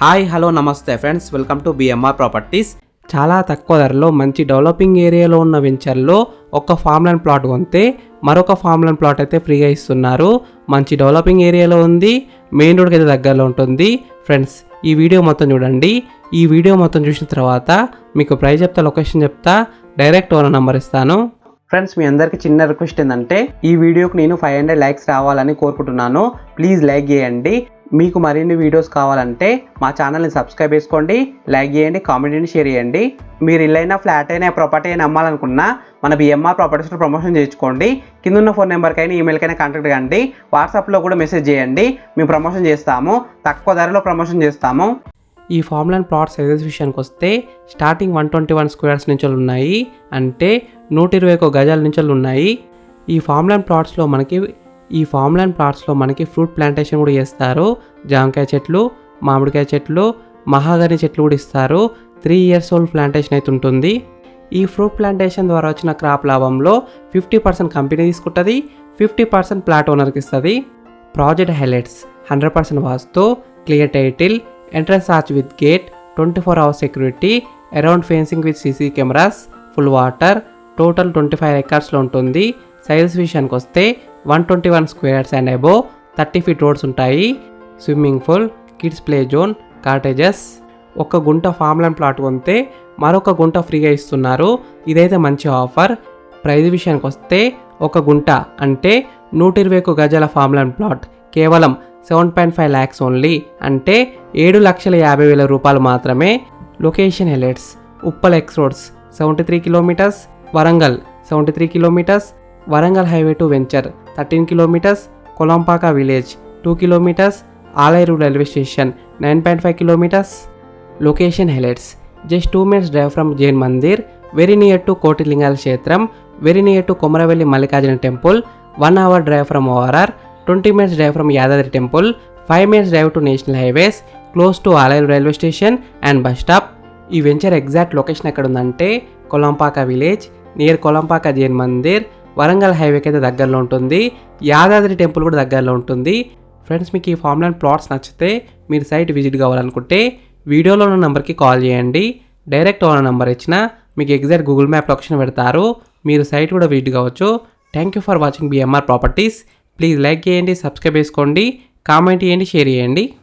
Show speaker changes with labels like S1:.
S1: Hi hello నమస్తే friends. Welcome to BMR properties
S2: చాలా తక్కువ ధరలో మంచి డెవలపింగ్ ఏరియాలో ఉన్న వెంచర్లో ఒక ఫామ్ ల్యాండ్ ప్లాట్ కొంటే మరొక ఫామ్ ల్యాండ్ ప్లాట్ అయితే ఫ్రీగా ఇస్తున్నారు. మంచి డెవలపింగ్ ఏరియాలో ఉంది మెయిన్ రోడ్కి అయితే దగ్గరలో ఉంటుంది. ఫ్రెండ్స్ ఈ వీడియో మొత్తం చూడండి. ఈ వీడియో మొత్తం చూసిన తర్వాత మీకు ప్రైస్ చెప్తా లొకేషన్ చెప్తా డైరెక్ట్ ఓనర్ నంబర్ ఇస్తాను. ఫ్రెండ్స్ మీ అందరికీ చిన్న రిక్వెస్ట్ ఏంటంటే ఈ వీడియోకి నేను ఫైవ్ హండ్రెడ్ లైక్స్ రావాలని కోరుకుంటున్నాను. ప్లీజ్ లైక్ చేయండి. మీకు మరిన్ని వీడియోస్ కావాలంటే మా ఛానల్ని సబ్స్క్రైబ్ చేసుకోండి లైక్ చేయండి కామెంట్ని షేర్ చేయండి. మీరు ఇల్లైనా ఫ్లాట్ అయినా ప్రాపర్టీ అయినా అమ్మాలనుకున్నా మన బిఎంఆర్ ప్రాపర్టీస్లో ప్రమోషన్ చేయించుకోండి. కింద ఉన్న ఫోన్ నెంబర్కైనా ఈమెయిల్కైనా కాంటాక్ట్ కండి. వాట్సాప్లో కూడా మెసేజ్ చేయండి. మేము ప్రమోషన్ చేస్తాము. తక్కువ ధరలో ప్రమోషన్ చేస్తాము. ఈ ఫామ్ ప్లాట్ సైజెస్ విషయానికి వస్తే starting one twenty one squares నుంచి ఉన్నాయి. అంటే నూట ఇరవై ఒక గజాల నుంచి ఉన్నాయి. ఈ ఫామ్ ప్లాట్స్లో మనకి ఈ ఫామ్ ల్యాండ్ ప్లాట్స్లో మనకి ఫ్రూట్ ప్లాంటేషన్ కూడా చేస్తారు. జామకాయ చెట్లు మామిడికాయ చెట్లు మహాగని చెట్లు కూడా ఇస్తారు. త్రీ ఇయర్స్ ఓల్డ్ ప్లాంటేషన్ అయితే ఉంటుంది. ఈ ఫ్రూట్ ప్లాంటేషన్ ద్వారా వచ్చిన క్రాప్ లాభంలో ఫిఫ్టీ పర్సెంట్ కంపెనీ తీసుకుంటుంది ఫిఫ్టీ పర్సెంట్ ప్లాట్ ఓనర్కి ఇస్తుంది. Project highlights hundred percent vastu clear title entrance arch with gate twenty four hours security around fencing with CC cameras full water total twenty five ఎకర్స్లో ఉంటుంది. Size విషయానికి వస్తే one twenty one squares and above thirty feet roads ఉంటాయి. Swimming pool kids play zone cottages. ఒక గుంట form plot కొంటే మరొక గుంట ఫ్రీగా ఇస్తున్నారు. ఇదైతే మంచి ఆఫర్. ప్రైజ్ విషయానికి వస్తే ఒక గుంట అంటే నూట ఇరవై ఒక గజాల ఫామ్ ప్లాట్. కేవలం seven point five lakhs only. అంటే ఏడు లక్షల యాభై వేల రూపాయలు మాత్రమే. Location highlights Uppal X roads seventy three kilometres. Warangal seventy three kilometres. Warangal highway to venture thirteen kilometres Kolanupaka village two kilometres Aler railway station nine point five kilometres location highlights. Just two minutes drive from Jain mandir very near to Kotilingala క్షేత్రం very near to Komaravelli Mallikarjuna temple one hour drive from ORR twenty minutes drive from Yadadri temple five minutes drive to national highways close to Aler railway station and bus stop. ఈ venture exact location ఎక్కడ ఉందంటే Kolampaka village near Kolampaka Jain Mandir Warangal హైవేకి అయితే దగ్గరలో ఉంటుంది. Yadadri temple కూడా దగ్గరలో ఉంటుంది. ఫ్రెండ్స్ మీకు ఈ ఫామ్ ల్యాండ్ ప్లాట్స్ నచ్చితే మీరు సైట్ విజిట్ కావాలనుకుంటే వీడియోలో ఉన్న నెంబర్కి కాల్ చేయండి. డైరెక్ట్ ఓనర్ నెంబర్ ఇచ్చిన మీకు ఎగ్జాక్ట్ గూగుల్ మ్యాప్ లొకేషన్ పెడతారు. మీరు సైట్ కూడా విజిట్ కావచ్చు. Thank you for watching BMR properties. Please like చేయండి సబ్స్క్రైబ్ చేసుకోండి. కామెంట్ చేయండి షేర్ చేయండి.